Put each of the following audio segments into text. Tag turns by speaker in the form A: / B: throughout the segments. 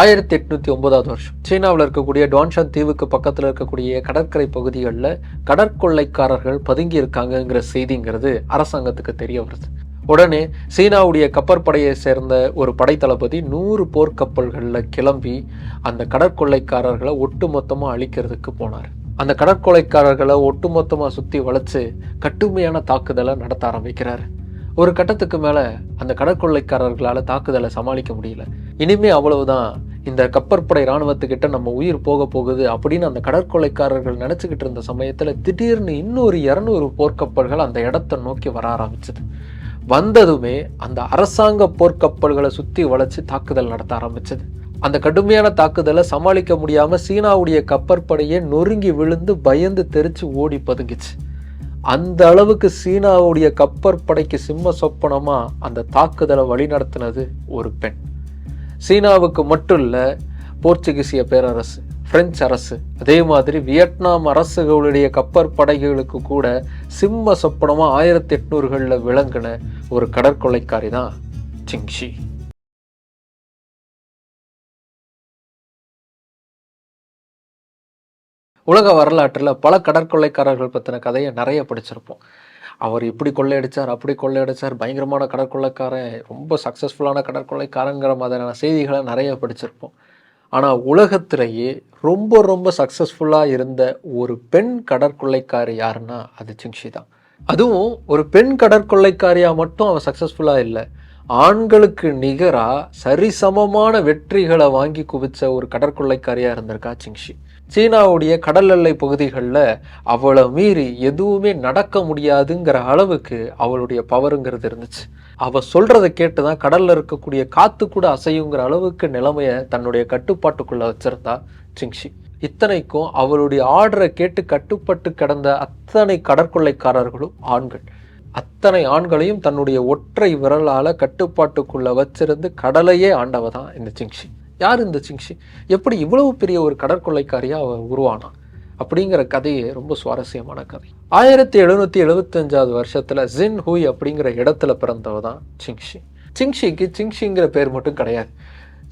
A: ஆயிரத்தி எட்நூத்தி ஒன்பதாவது வருஷம். சீனாவில் இருக்கக்கூடிய டான்ஷான் தீவுக்கு பக்கத்தில் இருக்கக்கூடிய கடற்கரை பகுதிகளில் கடற்கொள்ளைக்காரர்கள் பதுங்கி இருக்காங்கங்கிற செய்திங்கிறது அரசாங்கத்துக்கு தெரிய வருது. உடனே சீனாவுடைய கப்பற்படையை சேர்ந்த ஒரு படைத்தளபதி நூறு போர்க்கப்பல்களில் கிளம்பி அந்த கடற்கொள்ளைக்காரர்களை ஒட்டுமொத்தமாக அழிக்கிறதுக்கு போனார். அந்த கடற்கொலைக்காரர்களை ஒட்டுமொத்தமாக சுற்றி வளைச்சு கட்டுமையான தாக்குதலை நடத்த ஆரம்பிக்கிறார். ஒரு கட்டத்துக்கு மேலே அந்த கடற்கொள்ளைக்காரர்களால் தாக்குதலை சமாளிக்க முடியல. இனிமே அவ்வளவுதான். இந்த கப்பற்படை இராணுவத்துக்கிட்ட நம்ம உயிர் போக போகுது அப்படின்னு அந்த கடற்கொலைக்காரர்கள் நினச்சிக்கிட்டு இருந்த சமயத்தில் திடீர்னு இன்னொரு இரநூறு போர்க்கப்பல்கள் அந்த இடத்தை நோக்கி வர ஆரம்பிச்சது. வந்ததுமே அந்த அரசாங்க போர்க்கப்பல்களை சுற்றி வளைச்சு தாக்குதல் நடத்த ஆரம்பிச்சது. அந்த கடுமையான தாக்குதலை சமாளிக்க முடியாம சீனாவுடைய கப்பற்படையே நொறுங்கி விழுந்து பயந்து தெரிச்சு ஓடி பதுங்கிச்சு. அந்த அளவுக்கு சீனாவுடைய கப்பற்படைக்கு சிம்ம சொப்பனமா அந்த தாக்குதலை வழிநடத்தினது ஒரு பெண். சீனாவுக்கு மட்டும் இல்லை போர்ச்சுகீசிய பேரரசு பிரெஞ்சு அரசு அதே மாதிரி வியட்நாம் அரசுகளுடைய கப்பற்படைகளுக்கு கூட சிம்ம சொப்பனமா ஆயிரத்தி எட்நூறுகளில் விளங்கின ஒரு கடற்கொலைக்காரி தான் சிங்ஷி உலக வரலாற்றில் பல கடற்கொள்ளைக்காரர்கள் பற்றின கதையை நிறைய படிச்சிருப்போம். அவர் இப்படி கொள்ளையடித்தார் அப்படி கொள்ளையடித்தார் பயங்கரமான கடற்கொள்ளைக்காரன் ரொம்ப சக்ஸஸ்ஃபுல்லான கடற்கொள்ளைக்காரங்கிற மாதிரியான செய்திகளை நிறைய படிச்சிருப்போம். ஆனால் உலகத்திலேயே ரொம்ப ரொம்ப சக்ஸஸ்ஃபுல்லாக இருந்த ஒரு பெண் கடற்கொள்ளைக்காரி யாருன்னா அது சிங்ஷி தான். அதுவும் ஒரு பெண் கடற்கொள்ளைக்காரியாக மட்டும் அவன் சக்ஸஸ்ஃபுல்லாக இல்லை. ஆண்களுக்கு நிகராக சரிசமமான வெற்றிகளை வாங்கி குவிச்ச ஒரு கடற்கொள்ளைக்காரியாக இருந்திருக்கா சிங்ஷி சீனாவுடைய கடல் எல்லை பகுதிகளில் அவளை மீறி எதுவுமே நடக்க முடியாதுங்கிற அளவுக்கு அவளுடைய பவருங்கிறது இருந்துச்சு. அவ சொல்றதை கேட்டு தான் கடல்ல இருக்கக்கூடிய காத்து கூட அசையுங்கிற அளவுக்கு நிலைமையை தன்னுடைய கட்டுப்பாட்டுக்குள்ள வச்சிருந்தா சிங்ஷி இத்தனைக்கும் அவளுடைய ஆர்டரை கேட்டு கட்டுப்பட்டு கிடந்த அத்தனை கடற்கொள்ளைக்காரர்களும் ஆண்கள். அத்தனை ஆண்களையும் தன்னுடைய ஒற்றை விரலால கட்டுப்பாட்டுக்குள்ள வச்சிருந்து கடலையே ஆண்டவ தான் இந்த சிங்ஷி யார் இந்த சிங்ஷி? எப்படி இவ்வளவு பெரிய ஒரு கடற்கொள்ளைக்காரியாக அவள் உருவானா? அப்படிங்கிற கதையே ரொம்ப சுவாரஸ்யமான கதை. ஆயிரத்தி எழுநூற்றி எழுபத்தஞ்சாவது வருஷத்தில் ஜின் ஹூய் அப்படிங்கிற இடத்துல பிறந்தவ தான் சிங்ஷி. சிங்ஷிக்கு சிங்ஷிங்கிற பேர் மட்டும் கிடையாது.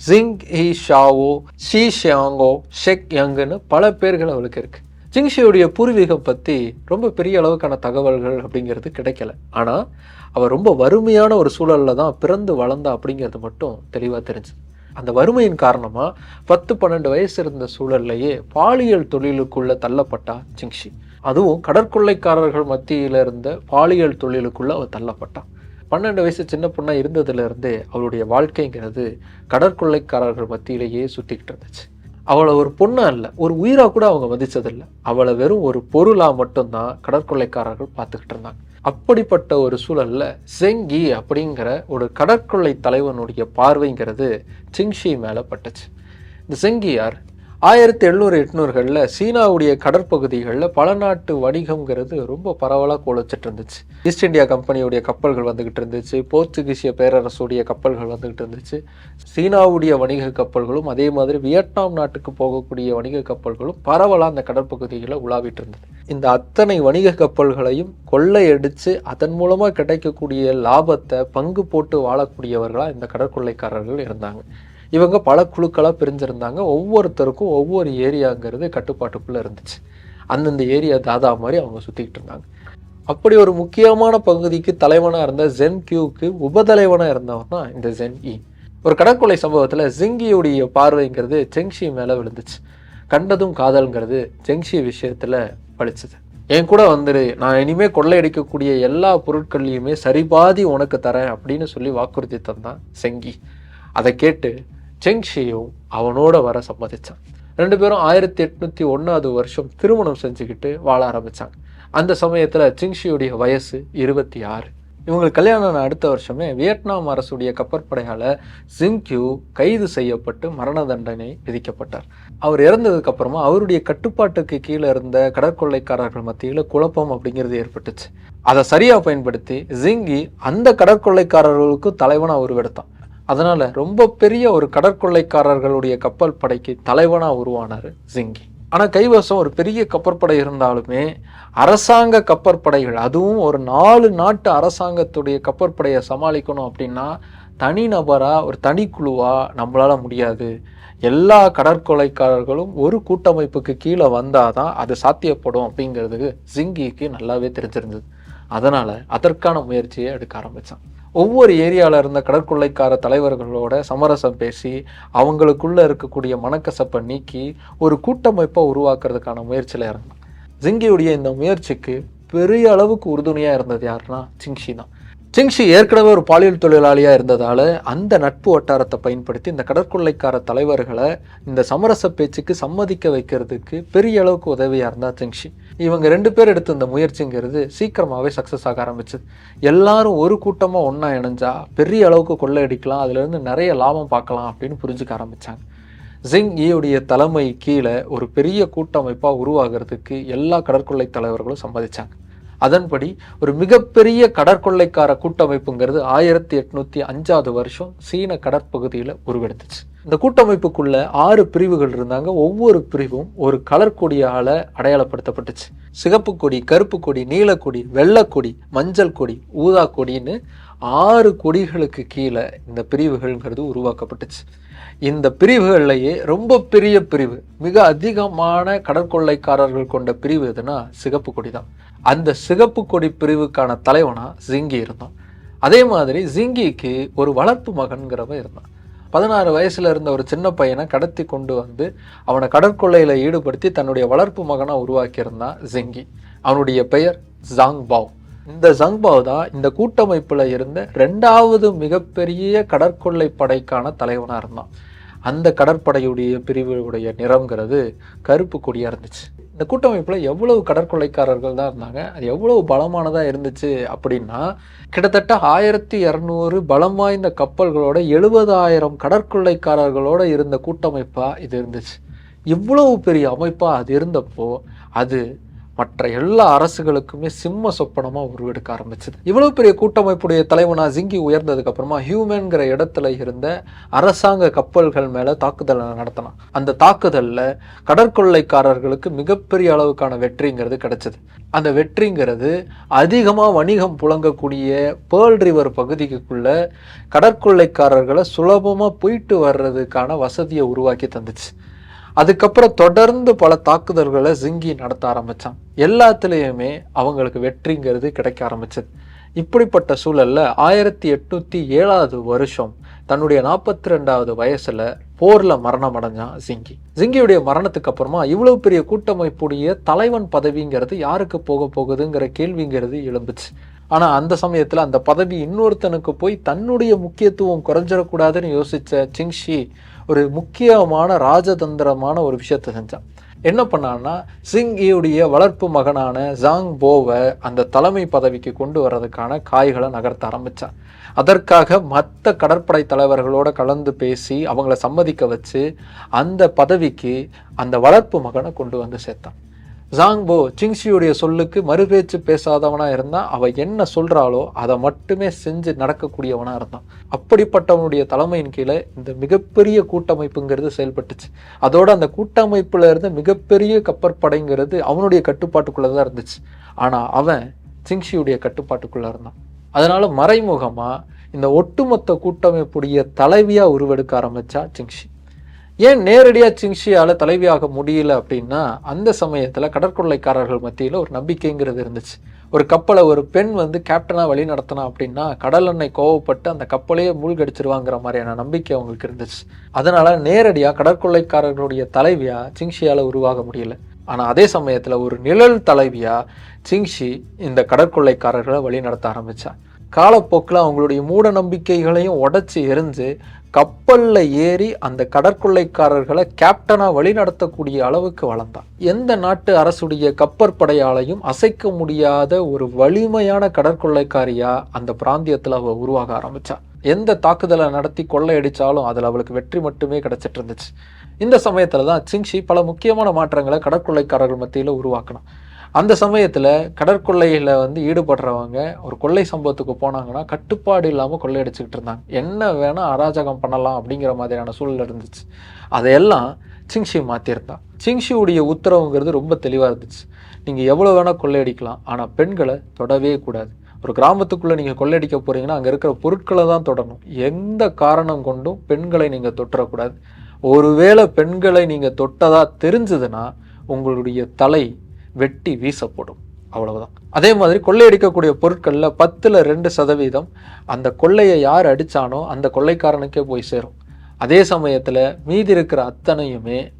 A: ஜிங் ஹி ஷாவோ ஷி ஷியாங்கோ ஷெக் யங்குன்னு பல பேர்கள் அவளுக்கு இருக்கு. ஜிங்ஷியுடைய பூர்வீகம் பற்றி ரொம்ப பெரிய அளவுக்கான தகவல்கள் அப்படிங்கிறது கிடைக்கல. ஆனால் அவள் ரொம்ப வறுமையான ஒரு சூழலில் தான் பிறந்து வளர்ந்தா அப்படிங்கிறது மட்டும் தெளிவாக தெரிஞ்சுது. அந்த வறுமையின் காரணமாக பத்து பன்னெண்டு வயசு இருந்த சூழல்லையே பாலியல் தொழிலுக்குள்ளே தள்ளப்பட்டா ஜிங்ஷி. அதுவும் கடற்கொள்ளைக்காரர்கள் மத்தியில் இருந்த பாலியல் தொழிலுக்குள்ளே அவள் தள்ளப்பட்டான் பன்னெண்டு வயசு சின்ன பொண்ணாக இருந்ததுலேருந்தே அவளுடைய வாழ்க்கைங்கிறது கடற்கொள்ளைக்காரர்கள் மத்தியிலேயே சுற்றிக்கிட்டு இருந்துச்சு. அவளை ஒரு பொண்ணாக இல்லை ஒரு உயிராக கூட அவங்க மதித்ததில்லை அவளை வெறும் ஒரு பொருளாக மட்டும்தான் கடற்கொள்ளைக்காரர்கள் பார்த்துக்கிட்டு இருந்தாங்க. அப்படிப்பட்ட ஒரு சூழல்ல செங்கி அப்படிங்கிற ஒரு கடற்கொள்ளை தலைவனுடைய பார்வைங்கிறது சிங்ஷி மேலே பட்டுச்சு. இந்த செங்கியார் ஆயிரத்தி எழுநூறு எட்நூறுகளில் சீனாவுடைய கடற்பகுதிகளில் பல நாட்டு வணிகம்ங்கிறது ரொம்ப பரவலாக கோலச்சிட்டு இருந்துச்சு. ஈஸ்ட் இந்தியா கம்பெனியுடைய கப்பல்கள் வந்துகிட்டு இருந்துச்சு. போர்ச்சுகீசிய பேரரசுடைய கப்பல்கள் வந்துகிட்டு இருந்துச்சு. சீனாவுடைய வணிக கப்பல்களும் அதே மாதிரி வியட்நாம் நாட்டுக்கு போகக்கூடிய வணிக கப்பல்களும் பரவலாக அந்த கடற்பகுதிகளை உலாவிட்டு இருந்தது. இந்த அத்தனை வணிக கப்பல்களையும் கொள்ளையடித்து அதன் மூலமாக கிடைக்கக்கூடிய லாபத்தை பங்கு போட்டு வாழக்கூடியவர்களாக இந்த கடற்கொள்ளைக்காரர்கள் இருந்தாங்க. இவங்க பல குழுக்களாக பிரிஞ்சிருந்தாங்க. ஒவ்வொருத்தருக்கும் ஒவ்வொரு ஏரியாங்கிறது கட்டுப்பாட்டுக்குள்ளே இருந்துச்சு. அந்தந்த ஏரியா தாதா மாதிரி அவங்க சுற்றிக்கிட்டு இருந்தாங்க. அப்படி ஒரு முக்கியமான பகுதிக்கு தலைவனாக இருந்த ஜென் கியூக்கு உபதலைவனாக இருந்தவர் தான் இந்த ஜென் இ ஒரு கடற்கொலை சம்பவத்தில் ஜிங்கியுடைய பார்வைங்கிறது செங்ஷி மேலே விழுந்துச்சு. கண்டதும் காதல்ங்கிறது ஜெங்ஷி விஷயத்தில் பழிச்சது. என் கூட வந்துரு நான் இனிமே கொள்ளையடிக்கக்கூடிய எல்லா பொருட்கள்லையுமே சரிபாதி உனக்கு தரேன் அப்படின்னு சொல்லி வாக்குறுதி தந்தான் செங்கி அதை கேட்டு ஜெங்ஷியும் அவனோட வர சம்மதித்தான் ரெண்டு பேரும் ஆயிரத்தி எட்நூற்றி ஒன்றாவது வருஷம் திருமணம் செஞ்சுக்கிட்டு வாழ ஆரம்பித்தாங்க அந்த சமயத்தில் ஜிங்ஷியுடைய வயசு இருபத்தி ஆறு. இவங்களுக்கு கல்யாணம் ஆன அடுத்த வருஷமே வியட்நாம் அரசுடைய கப்பற்படையால் ஜிங்க்யூ கைது செய்யப்பட்டு மரண தண்டனை விதிக்கப்பட்டார். அவர் இறந்ததுக்கு அப்புறமா அவருடைய கட்டுப்பாட்டுக்கு கீழே இருந்த கடற்கொள்ளைக்காரர்கள் மத்தியில் குழப்பம் அப்படிங்கிறது ஏற்பட்டுச்சு. அதை சரியாக பயன்படுத்தி ஜிங்கி அந்த கடற்கொள்ளைக்காரர்களுக்கும் தலைவனாக உருவெடுத்தான். அதனால் ரொம்ப பெரிய ஒரு கடற்கொள்ளைக்காரர்களுடைய கப்பல் படைக்கு தலைவனாக உருவானார் ஜிங்கி ஆனால் கைவசம் ஒரு பெரிய கப்பற்படை இருந்தாலுமே அரசாங்க கப்பற்படைகள் அதுவும் ஒரு நாலு நாட்டு அரசாங்கத்துடைய கப்பற்படையை சமாளிக்கணும் அப்படின்னா தனிநபராக ஒரு தனிக்குழுவாக நம்மளால் முடியாது. எல்லா கடற்கொலைக்காரர்களும் ஒரு கூட்டமைப்புக்கு கீழே வந்தால் தான் அது சாத்தியப்படும் அப்படிங்கிறதுக்கு ஜிங்கிக்கு நல்லாவே தெரிஞ்சிருந்தது. அதனால் அதற்கான முயற்சியை எடுக்க ஆரம்பித்தான் ஒவ்வொரு ஏரியாவில் இருந்த கடற்கொள்ளைக்கார தலைவர்களோட சமரசம் பேசி அவங்களுக்குள்ளே இருக்கக்கூடிய மனக்கசப்பை நீக்கி ஒரு கூட்டமைப்பை உருவாக்குறதுக்கான முயற்சியில் இருந்தான் ஜிங்கியுடைய இந்த முயற்சிக்கு பெரிய அளவுக்கு உறுதுணையாக இருந்தது யாருன்னா சிங்ஷி தான். சிங்ஷி ஏற்கனவே ஒரு பாலியல் தொழிலாளியாக இருந்ததால் அந்த நட்பு வட்டாரத்தை பயன்படுத்தி இந்த கடற்கொள்ளைக்கார தலைவர்களை இந்த சமரச பேச்சுக்கு சம்மதிக்க வைக்கிறதுக்கு பெரிய அளவுக்கு உதவியாக இருந்தால் சிங்ஷி இவங்க ரெண்டு பேர் எடுத்த இந்த முயற்சிங்கிறது சீக்கிரமாகவே சக்ஸஸ் ஆக ஆரம்பிச்சது. எல்லாரும் ஒரு கூட்டமாக ஒன்றா இணைஞ்சா பெரிய அளவுக்கு கொள்ளையடிக்கலாம் அதுலேருந்து நிறைய லாபம் பார்க்கலாம் அப்படின்னு புரிஞ்சுக்க ஆரம்பித்தாங்க ஜிங் ஈயுடைய தலைமை கீழே ஒரு பெரிய கூட்டமைப்பாக உருவாகிறதுக்கு எல்லா கடற்கொள்ளை தலைவர்களும் சம்மதிச்சாங்க. அதன்படி ஒரு மிகப்பெரிய கடற்கொள்ளைக்கார கூட்டமைப்புங்கிறது ஆயிரத்தி எட்நூத்தி அஞ்சாவது வருஷம் சீன கடற்பகுதியில் உருவெடுத்துச்சு. இந்த கூட்டமைப்புக்குள்ள ஆறு பிரிவுகள் இருந்தாங்க. ஒவ்வொரு பிரிவும் ஒரு கலர் கொடியால அடையாளப்படுத்தப்பட்டுச்சு. சிகப்பு கொடி கருப்பு கொடி நீலக்கொடி வெள்ளக்கொடி மஞ்சள் கொடி ஊதா கொடின்னு ஆறு கொடிகளுக்கு கீழே இந்த பிரிவுகள்ங்கிறது உருவாக்கப்பட்டுச்சு. இந்த பிரிவுகள்லையே ரொம்ப பெரிய பிரிவு மிக அதிகமான கடற்கொள்ளைக்காரர்கள் கொண்ட பிரிவு எதுனா சிகப்பு கொடி தான் அந்த சிகப்பு கொடி பிரிவுக்கான தலைவனாக ஜிங்கி இருந்தான். அதே மாதிரி ஜிங்கிக்கு ஒரு வளர்ப்பு மகன்கிறவன் இருந்தான். பதினாறு வயசில் இருந்த ஒரு சின்ன பையனை கடத்தி கொண்டு வந்து அவனை கடற்கொள்ளையில் ஈடுபடுத்தி தன்னுடைய வளர்ப்பு மகனாக உருவாக்கியிருந்தான் ஜிங்கி. அவனுடைய பெயர் ஜாங் பாவ் இந்த ஜங்பாவ் தான் இந்த கூட்டமைப்பில் இருந்த ரெண்டாவது மிகப்பெரிய கடற்கொள்ளை படைக்கான தலைவனாக இருந்தான். அந்த கடற்படையுடைய பிரிவுடைய நிறங்கிறது கருப்பு கொடியாக இருந்துச்சு. இந்த கூட்டமைப்பில் எவ்வளவு கடற்கொள்ளைக்காரர்கள் தான் இருந்தாங்க அது எவ்வளவு பலமானதாக இருந்துச்சு அப்படின்னா கிட்டத்தட்ட ஆயிரத்தி இரநூறு பலம் வாய்ந்த கப்பல்களோட எழுபதாயிரம் கடற்கொள்ளைக்காரர்களோட இருந்த கூட்டமைப்பாக இது இருந்துச்சு. இவ்வளவு பெரிய அமைப்பாக அது இருந்தப்போ அது மற்ற எல்லா அரசுகளுக்குமே சிம்ம சொப்பனமாக உருவெடுக்க ஆரம்பிச்சது. இவ்வளவு பெரிய கூட்டமைப்புடைய தலைவனா ஜிங்கி உயர்ந்ததுக்கப்புறமா ஹியூமன்கிற இடத்துல இருந்த அரசாங்க கப்பல்கள் மேலே தாக்குதலை நடத்தினான். அந்த தாக்குதலில் கடற்கொள்ளைக்காரர்களுக்கு மிகப்பெரிய அளவுக்கான வெற்றிங்கிறது கிடைச்சது. அந்த வெற்றிங்கிறது அதிகமாக வணிகம் புழங்கக்கூடிய பேர்ல் ரிவர் பகுதிக்குள்ளே கடற்கொள்ளைக்காரர்களை சுலபமாக போயிட்டு வர்றதுக்கான வசதியை உருவாக்கி தந்துச்சு. அதுக்கப்புறம் தொடர்ந்து பல தாக்குதல்களை ஜிங்கி நடத்த ஆரம்பித்தான் எல்லாத்துலேயுமே அவங்களுக்கு வெற்றிங்கிறது கிடைக்க ஆரம்பிச்சது. இப்படிப்பட்ட சூழலில் ஆயிரத்தி எட்நூற்றி ஏழாவது வருஷம் தன்னுடைய நாற்பத்தி ரெண்டாவது வயசில் போரில் மரணம் அடைஞ்சான் ஜிங்கி ஜிங்கியுடைய மரணத்துக்கு அப்புறமா இவ்வளவு பெரிய கூட்டமைப்புடைய தலைவன் பதவிங்கிறது யாருக்கு போக போகுதுங்கிற கேள்விங்கிறது எழும்புச்சு. ஆனால் அந்த சமயத்தில் அந்த பதவி இன்னொருத்தனுக்கு போய் தன்னுடைய முக்கியத்துவம் குறைஞ்சிடக்கூடாதுன்னு யோசித்த சிங்ஷி ஒரு முக்கியமான ராஜதந்திரமான ஒரு விஷயத்தை செஞ்சான். என்ன பண்ணான்னா சிங்கியுடைய வளர்ப்பு மகனான ஜாங் போவை அந்த தலைமை பதவிக்கு கொண்டு வர்றதுக்கான காய்களை நகர்த்த ஆரம்பித்தான் அதற்காக மற்ற கடற்படை தலைவர்களோட கலந்து பேசி அவங்கள சம்மதிக்க வச்சு அந்த பதவிக்கு அந்த வளர்ப்பு மகனை கொண்டு வந்து சேர்த்தான். ஜாங்போ சிங்ஷியுடைய சொல்லுக்கு மறுபேச்சு பேசாதவனாக இருந்தால் அவள் என்ன சொல்கிறாளோ அதை மட்டுமே செஞ்சு நடக்கக்கூடியவனாக இருந்தான். அப்படிப்பட்டவனுடைய தலைமையின் கீழே இந்த மிகப்பெரிய கூட்டமைப்புங்கிறது செயல்பட்டுச்சு. அதோட அந்த கூட்டமைப்பில் இருந்து மிகப்பெரிய கப்பற்படைங்கிறது அவனுடைய கட்டுப்பாட்டுக்குள்ளே தான் இருந்துச்சு. ஆனால் அவன் சிங்ஷியுடைய கட்டுப்பாட்டுக்குள்ளே இருந்தான். அதனால் மறைமுகமாக இந்த ஒட்டுமொத்த கூட்டமைப்புடைய தலைவியாக உருவெடுக்க ஆரம்பித்தா சிங்ஷி ஏன் நேரடியாக சிங்ஷியால் தலைவியாக முடியல அப்படின்னா அந்த சமயத்தில் கடற்கொள்ளைக்காரர்கள் மத்தியில் ஒரு நம்பிக்கைங்கிறது இருந்துச்சு. ஒரு கப்பலை ஒரு பெண் வந்து கேப்டனாக வழி நடத்தினா அப்படின்னா கடல் எண்ணெய் கோவப்பட்டு அந்த கப்பலையே மூழ்கடிச்சிருவாங்கிற மாதிரியான நம்பிக்கை அவங்களுக்கு இருந்துச்சு. அதனால நேரடியாக கடற்கொள்ளைக்காரர்களுடைய தலைவியாக சிங்ஷியால் உருவாக முடியல. ஆனால் அதே சமயத்தில் ஒரு நிழல் தலைவியாக சிங்ஷி இந்த கடற்கொள்ளைக்காரர்களை வழி நடத்த ஆரம்பிச்சா. காலப்போக்கில் அவங்களுடைய மூட நம்பிக்கைகளையும் உடச்சி எரிஞ்சு கப்பலில் ஏறி அந்த கடற்கொள்ளைக்காரர்களை கேப்டனாக வழிநடத்தக்கூடிய அளவுக்கு வளர்ந்தான். எந்த நாட்டு அரசுடைய கப்பற்படையாலையும் அசைக்க முடியாத ஒரு வலிமையான கடற்கொள்ளைக்காரியாக அந்த பிராந்தியத்தில் அவள் உருவாக ஆரம்பிச்சா. எந்த தாக்குதலை நடத்தி கொள்ளையடிச்சாலும் அதில் அவளுக்கு வெற்றி மட்டுமே கிடைச்சிட்டு இருந்துச்சு. இந்த சமயத்தில் தான் சிங்ஷி பல முக்கியமான மாற்றங்களை கடற்கொள்ளைக்காரர்கள் மத்தியில் உருவாக்கணும் அந்த சமயத்தில் கடற்கொள்ளையில் வந்து ஈடுபடுறவங்க ஒரு கொள்ளை சம்பவத்துக்கு போனாங்கன்னா கட்டுப்பாடு இல்லாமல் கொள்ளையடிச்சுக்கிட்டு இருந்தாங்க. என்ன வேணால் அராஜகம் பண்ணலாம் அப்படிங்கிற மாதிரியான சூழல் இருந்துச்சு. அதையெல்லாம் சிங்ஷி மாற்றிருந்தா சிங்ஷியுடைய உத்தரவுங்கிறது ரொம்ப தெளிவாக இருந்துச்சு. நீங்கள் எவ்வளோ வேணால் கொள்ளையடிக்கலாம். ஆனால் பெண்களை தொடவே கூடாது. ஒரு கிராமத்துக்குள்ளே நீங்கள் கொள்ளையடிக்க போகிறீங்கன்னா அங்கே இருக்கிற பொருட்களை தான் தொடணும். எந்த காரணம் கொண்டும் பெண்களை நீங்கள் தொட்டுறக்கூடாது ஒருவேளை பெண்களை நீங்கள் தொட்டதாக தெரிஞ்சதுன்னா உங்களுடைய தலை வெட்டி வீசப்படும். அவ்வளவுதான். அதே மாதிரி கொள்ளையடிக்கக்கூடிய பொருட்களில் பத்தில் ரெண்டு சதவீதம் அந்த கொள்ளையை யார் அடித்தானோ அந்த கொள்ளைக்காரனுக்கே போய் சேரும். அதே சமயத்தில் மீதி இருக்கிற அத்தனையுமே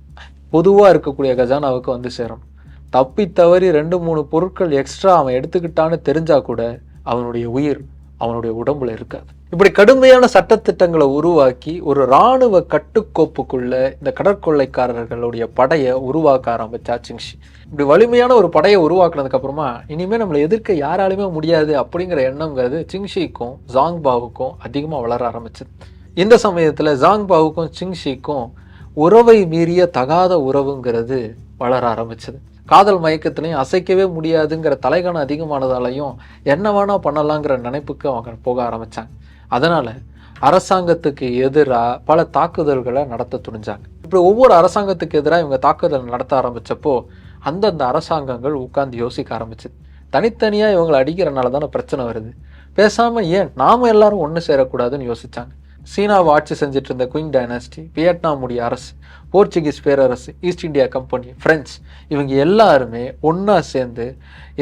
A: பொதுவாக இருக்கக்கூடிய கஜானாவுக்கு வந்து சேரும். தப்பி தவறி ரெண்டு மூணு பொருட்கள் எக்ஸ்ட்ரா அவன் எடுத்துக்கிட்டான்னு தெரிஞ்சால் கூட அவனுடைய உயிர் அவனுடைய உடம்புல இருக்காது. இப்படி கடுமையான சட்டத்திட்டங்களை உருவாக்கி ஒரு இராணுவ கட்டுக்கோப்புக்குள்ள இந்த கடற்கொள்ளைக்காரர்களுடைய படையை உருவாக்க ஆரம்பிச்சா சிங்ஷி. இப்படி வலிமையான ஒரு படையை உருவாக்குனதுக்கு அப்புறமா இனிமே நம்மளை எதிர்க்க யாராலுமே முடியாது அப்படிங்கிற எண்ணம்ங்கிறது சிங்ஷிக்கும் ஜாங்பாவுக்கும் அதிகமாக வளர ஆரம்பிச்சது இந்த சமயத்தில் ஜாங்பாவுக்கும் சிங்ஷிக்கும் உறவை மீறிய தகாத உறவுங்கிறது வளர ஆரம்பிச்சது. காதல் மயக்கத்திலையும் அசைக்கவே முடியாதுங்கிற தலைகணம் அதிகமானதாலையும் என்ன வேணா பண்ணலாங்கிற நினைப்புக்கு அவங்க போக ஆரம்பித்தாங்க அதனால் அரசாங்கத்துக்கு எதிராக பல தாக்குதல்களை நடத்த துணிஞ்சாங்க. இப்படி ஒவ்வொரு அரசாங்கத்துக்கு எதிராக இவங்க தாக்குதல் நடத்த ஆரம்பித்தப்போ அந்தந்த அரசாங்கங்கள் உட்கார்ந்து யோசிக்க ஆரம்பிச்சுது தனித்தனியாக இவங்களை அடிக்கிறனால தானே பிரச்சனை வருது. பேசாமல் ஏன் நாம் எல்லாரும் ஒன்று சேரக்கூடாதுன்னு யோசிச்சாங்க. சீனாவை ஆட்சி செஞ்சுட்டு இருந்த குயிங் டைனாஸ்டி வியட்நாமுடைய அரசு போர்ச்சுகீஸ் பேரரசு ஈஸ்ட் இந்தியா கம்பெனி ஃப்ரெஞ்ச் இவங்க எல்லாருமே ஒன்றா சேர்ந்து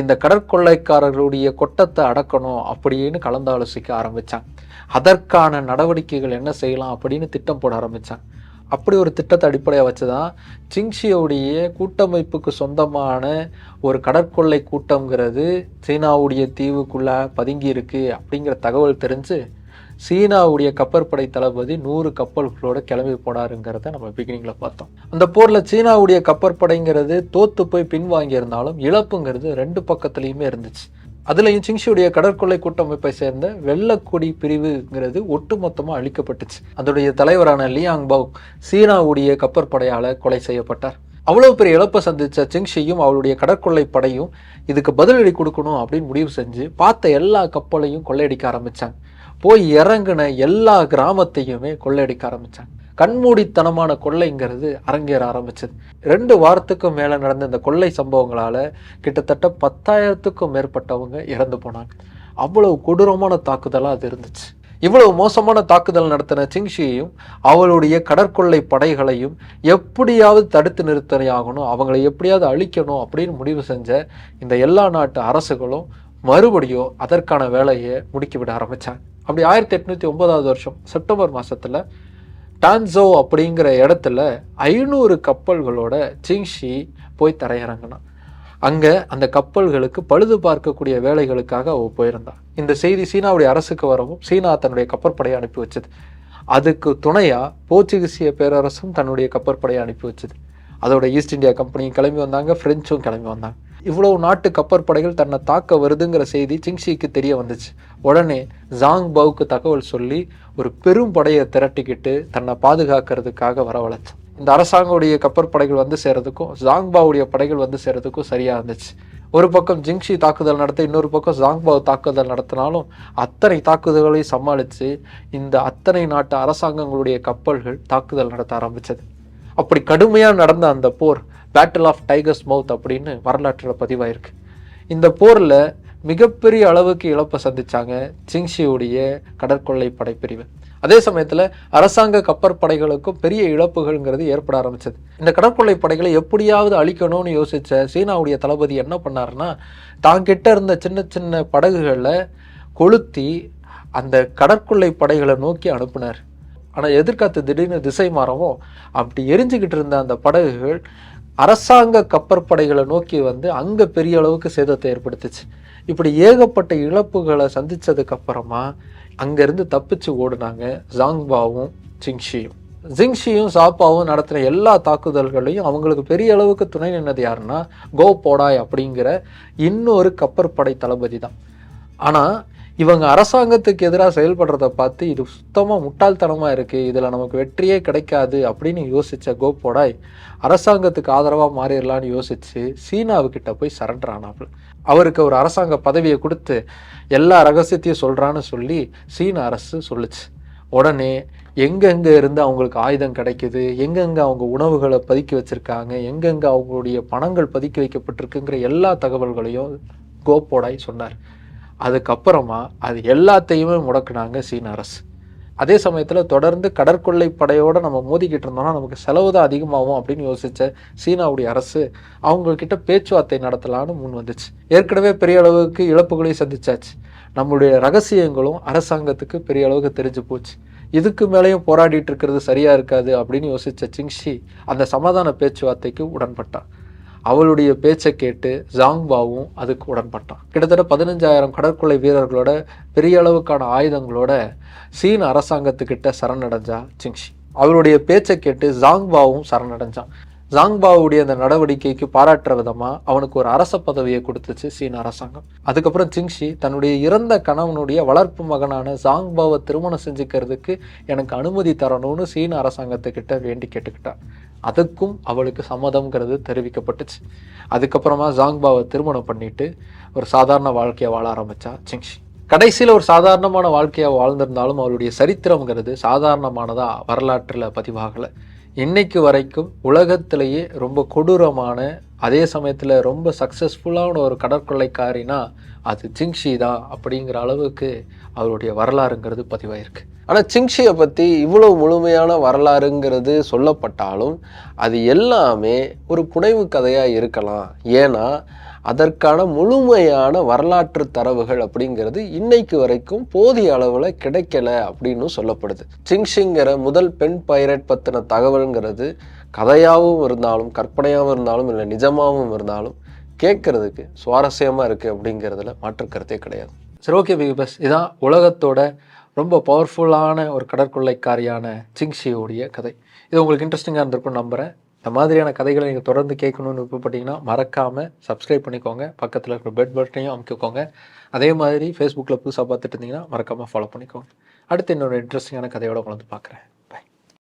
A: இந்த கடற்கொள்ளைக்காரர்களுடைய கொட்டத்தை அடக்கணும் அப்படின்னு கலந்தாலோசிக்க ஆரம்பித்தாங்க அதற்கான நடவடிக்கைகள் என்ன செய்யலாம் அப்படின்னு திட்டம் போட ஆரம்பிச்சாங்க. அப்படி ஒரு திட்டத்தை அடிப்படையாக வச்சு தான் சிங்ஷியோடைய கூட்டமைப்புக்கு சொந்தமான ஒரு கடற்கொள்ளை கூட்டம்ங்கிறது சீனாவுடைய தீவுக்குள்ளே பதுங்கியிருக்கு அப்படிங்கிற தகவல் தெரிஞ்சு சீனாவுடைய கப்பற்படை தளபதி நூறு கப்பல்களோட கிளம்பி போனாருங்கிறத நம்ம பிகினிங்கில் பார்த்தோம். அந்த போரில் சீனாவுடைய கப்பற்படைங்கிறது தோத்து போய் பின்வாங்கியிருந்தாலும் இழப்புங்கிறது ரெண்டு பக்கத்துலேயுமே இருந்துச்சு. அதுலேயும் சிங்ஷியுடைய கடற்கொள்ளை கூட்டமைப்பை சேர்ந்த வெள்ளக்கொடி பிரிவுங்கிறது ஒட்டுமொத்தமாக அழிக்கப்பட்டுச்சு. அதோடைய தலைவரான லியாங் பவ் சீனாவுடைய கப்பற்படையால் கொலை செய்யப்பட்டார். அவ்வளோ பெரிய இழப்பை சந்தித்த சிங்ஷியும் அவளுடைய கடற்கொள்ளை படையும் இதுக்கு பதிலடி கொடுக்கணும் அப்படின்னு முடிவு செஞ்சு பார்த்த எல்லா கப்பலையும் கொள்ளையடிக்க ஆரம்பித்தாங்க போய் இறங்கின எல்லா கிராமத்தையுமே கொள்ளையடிக்க ஆரம்பித்தாங்க கண்மூடித்தனமான கொள்ளைங்கிறது அரங்கேற ஆரம்பிச்சது. ரெண்டு வாரத்துக்கும் மேலே நடந்த இந்த கொள்ளை சம்பவங்களால் கிட்டத்தட்ட பத்தாயிரத்துக்கும் மேற்பட்டவங்க இறந்து போனாங்க. அவ்வளவு கொடூரமான தாக்குதலாக அது இருந்துச்சு. இவ்வளவு மோசமான தாக்குதல் நடத்தின சிங்ஷியையும் அவளுடைய கடற்கொள்ளை படைகளையும் எப்படியாவது தடுத்து நிறுத்தணி ஆகணும் அவங்களை எப்படியாவது அழிக்கணும் அப்படின்னு முடிவு செஞ்ச இந்த எல்லா நாட்டு அரசுகளும் மறுபடியும் அதற்கான வேலையை முடுக்கிவிட ஆரம்பித்தாங்க அப்படி ஆயிரத்தி எட்நூற்றி ஒன்பதாவது வருஷம் செப்டம்பர் மாதத்தில் டான்சோ அப்படிங்கிற இடத்துல ஐநூறு கப்பல்களோட சிங்ஷி போய் தரையிறங்கினான். அங்கே அந்த கப்பல்களுக்கு பழுது பார்க்கக்கூடிய வேலைகளுக்காக அவ போயிருந்தா. இந்த செய்தி சீனாவுடைய அரசுக்கு வரவும் சீனா தன்னுடைய கப்பற்படையை அனுப்பி வச்சது. அதுக்கு துணையாக போர்ச்சுகீசிய பேரரசும் தன்னுடைய கப்பற்படையை அனுப்பி வச்சது. அதோட ஈஸ்ட் இந்தியா கம்பெனியும் கிளம்பி வந்தாங்க பிரெஞ்சும் கிளம்பி வந்தாங்க. இவ்வளவு நாட்டு கப்பற்படைகள் தன்னை தாக்க வருதுங்கிற செய்தி சிங்ஷிக்கு தெரிய வந்துச்சு. உடனே ஜாங் பவுக்கு தகவல் சொல்லி ஒரு பெரும் படையை திரட்டிக்கிட்டு தன்னை பாதுகாக்கிறதுக்காக வரவழைச்சான். இந்த அரசாங்கவுடைய கப்பற்படைகள் வந்து சேர்றதுக்கும் ஜாங்பாவுடைய படைகள் வந்து சேர்றதுக்கும் சரியா இருந்துச்சு. ஒரு பக்கம் ஜிங்ஷி தாக்குதல் நடத்த இன்னொரு பக்கம் ஜாங்பாவ் தாக்குதல் நடத்தினாலும் அத்தனை தாக்குதல்களையும் சமாளித்து இந்த அத்தனை நாட்டு அரசாங்கங்களுடைய கப்பல்கள் தாக்குதல் நடத்த ஆரம்பித்தது அப்படி கடுமையாக நடந்த அந்த போர் பேட்டில் ஆஃப் டைகர்ஸ் மவுத் அப்படின்னு வரலாற்றில் பதிவாயிருக்கு. இந்த போரில் மிகப்பெரிய அளவுக்கு இழப்பை சந்திச்சாங்க சிங்ஷியுடைய கடற்கொள்ளை படைப்பிரிவு. அதே சமயத்தில் அரசாங்க கப்பற்படைகளுக்கும் பெரிய இழப்புகள்ங்கிறது ஏற்பட ஆரம்பிச்சது. இந்த கடற்கொள்ளை படைகளை எப்படியாவது அழிக்கணும்னு யோசித்த சீனாவுடைய தளபதி என்ன பண்ணாருன்னா தாங்கிட்ட இருந்த சின்ன சின்ன படகுகளை கொளுத்தி அந்த கடற்கொள்ளை படைகளை நோக்கி அனுப்புனார். ஆனால் எதிர்காத்து திடீர்னு திசை மாறவும் அப்படி எரிஞ்சுக்கிட்டு இருந்த அந்த படகுகள் அரசாங்க கப்பற்படைகளை நோக்கி வந்து அங்கே பெரிய அளவுக்கு சேதத்தை ஏற்படுத்துச்சு. இப்படி ஏகப்பட்ட இழப்புகளை சந்தித்ததுக்கு அப்புறமா அங்கேருந்து தப்பிச்சு ஓடுனாங்க ஜாங்பாவும் சிங்ஷியும் ஜிங்ஷியும் சாப்பாவும் நடத்தின எல்லா தாக்குதல்களையும் அவங்களுக்கு பெரிய அளவுக்கு துணை நின்னது யாருன்னா கோ போடாய் அப்படிங்கிற இன்னொரு கப்பற்படை தளபதி தான். ஆனால் இவங்க அரசாங்கத்துக்கு எதிராக செயல்படுறத பார்த்து இது சுத்தமாக முட்டாள்தனமாக இருக்குது இதில் நமக்கு வெற்றியே கிடைக்காது அப்படின்னு யோசித்த கோப்போடாய் அரசாங்கத்துக்கு ஆதரவாக மாறிடலான்னு யோசித்து சீனாவுக்கிட்ட போய் சரண்டர் ஆனாப்புல அவருக்கு ஒரு அரசாங்க பதவியை கொடுத்து எல்லா ரகசியத்தையும் சொல்கிறான்னு சொல்லி சீன அரசு சொல்லுச்சு. உடனே எங்கெங்கே இருந்து அவங்களுக்கு ஆயுதம் கிடைக்குது எங்கெங்கே அவங்க உணவுகளை பதுக்கி வச்சுருக்காங்க எங்கெங்கே அவங்களுடைய பணங்கள் பதுக்கி வைக்கப்பட்டிருக்குங்கிற எல்லா தகவல்களையும் கோப்போடாய் சொன்னார். அதுக்கப்புறமா அது எல்லாத்தையுமே முடக்குனாங்க சீன அரசு. அதே சமயத்தில் தொடர்ந்து கடற்கொள்ளை படையோடு நம்ம மோதிக்கிட்டு இருந்தோம்னா நமக்கு செலவு தான் அதிகமாகும் அப்படின்னு யோசித்த சீனாவுடைய அரசு அவங்கக்கிட்ட பேச்சுவார்த்தை நடத்தலான்னு முன் வந்துச்சு. ஏற்கனவே பெரிய அளவுக்கு இழப்புகளையும் சந்திச்சாச்சு. நம்மளுடைய ரகசியங்களும் அரசாங்கத்துக்கு பெரிய அளவுக்கு தெரிஞ்சு போச்சு. இதுக்கு மேலேயும் போராடிட்டு இருக்கிறது சரியா இருக்காது அப்படின்னு யோசிச்ச சிங்ஷி அந்த சமாதான பேச்சுவார்த்தைக்கு உடன்பட்டான். அவளுடைய பேச்சை கேட்டு ஜாங்பாவும் அதுக்கு உடன்பட்டான். கிட்டத்தட்ட பதினஞ்சாயிரம் கடற்கொலை வீரர்களோட பெரிய அளவுக்கான ஆயுதங்களோட சீன அரசாங்கத்துக்கிட்ட சரணடைஞ்சா சிங்ஷி அவளுடைய பேச்சை கேட்டு ஜாங்பாவும் சரணடைஞ்சான். ஜாங்பாவுடைய அந்த நடவடிக்கைக்கு பாராட்டுற விதமா அவனுக்கு ஒரு அரச பதவியை கொடுத்துச்சு சீன அரசாங்கம். அதுக்கப்புறம் சிங்ஷி தன்னுடைய இறந்த கணவனுடைய வளர்ப்பு மகனான ஜாங்பாவை திருமணம் செஞ்சுக்கிறதுக்கு எனக்கு அனுமதி தரணும்னு சீன அரசாங்கத்துக்கிட்ட வேண்டி கேட்டுக்கிட்டான் அதுக்கும் அவளுக்கு சம்மதம்ங்கிறது தெரிவிக்கப்பட்டுச்சு. அதுக்கப்புறமா ஜாங்பாவை திருமணம் பண்ணிட்டு ஒரு சாதாரண வாழ்க்கையை வாழ ஆரம்பித்தா சிங்ஷி. கடைசியில் ஒரு சாதாரணமான வாழ்க்கையாக வாழ்ந்திருந்தாலும் அவளுடைய சரித்திரம்ங்கிறது சாதாரணமானதாக வரலாற்றில் பதிவாகலை. இன்னைக்கு வரைக்கும் உலகத்திலேயே ரொம்ப கொடூரமான அதே சமயத்தில் ரொம்ப சக்ஸஸ்ஃபுல்லான ஒரு கடற்கொள்ளைக்காரினா அது ஜிங்ஷி தான் அப்படிங்கிற அளவுக்கு அவருடைய வரலாறுங்கிறது பதிவாயிருக்கு.
B: ஆனால் சிங்ஷியை பற்றி இவ்வளோ முழுமையான வரலாறுங்கிறது சொல்லப்பட்டாலும் அது எல்லாமே ஒரு புனைவு கதையாக இருக்கலாம். ஏன்னா அதற்கான முழுமையான வரலாற்று தரவுகள் அப்படிங்கிறது இன்னைக்கு வரைக்கும் போதிய அளவில் கிடைக்கல அப்படின்னு சொல்லப்படுது. சிங்ஷிங்கிற முதல் பெண் பைரட் பற்றின தகவல்ங்கிறது கதையாகவும் இருந்தாலும் கற்பனையாகவும் இருந்தாலும் இல்லை நிஜமாகவும் இருந்தாலும் கேட்கறதுக்கு சுவாரஸ்யமாக இருக்குது அப்படிங்கிறதுல மாற்று கருத்தே கிடையாது.
A: சரி ஓகே பிக் பஸ் இதான் உலகத்தோட ரொம்ப பவர்ஃபுல்லான ஒரு கடற்கொள்ளைக்காரியான சிங்ஷியோடைய கதை. இது உங்களுக்கு இன்ட்ரெஸ்டிங்காக இருந்திருக்கும்னு நம்புகிறேன் இந்த மாதிரியான கதைகளை நீங்கள் தொடர்ந்து கேட்கணும்னு விருப்பப்பட்டீங்கன்னா மறக்காமல் சப்ஸ்கிரைப் பண்ணிக்கோங்க. பக்கத்தில் இருக்கிற பெட் பட்டனையும் அமைக்கோங்க அதே மாதிரி ஃபேஸ்புக்கில் புதுசாக பார்த்துட்டு இருந்தீங்கன்னா மறக்காமல் ஃபாலோ பண்ணிக்கோங்க. அடுத்து இன்னொரு இன்ட்ரெஸ்டிங்கான கதையோடு உங்களை வந்து பார்க்குறேன்.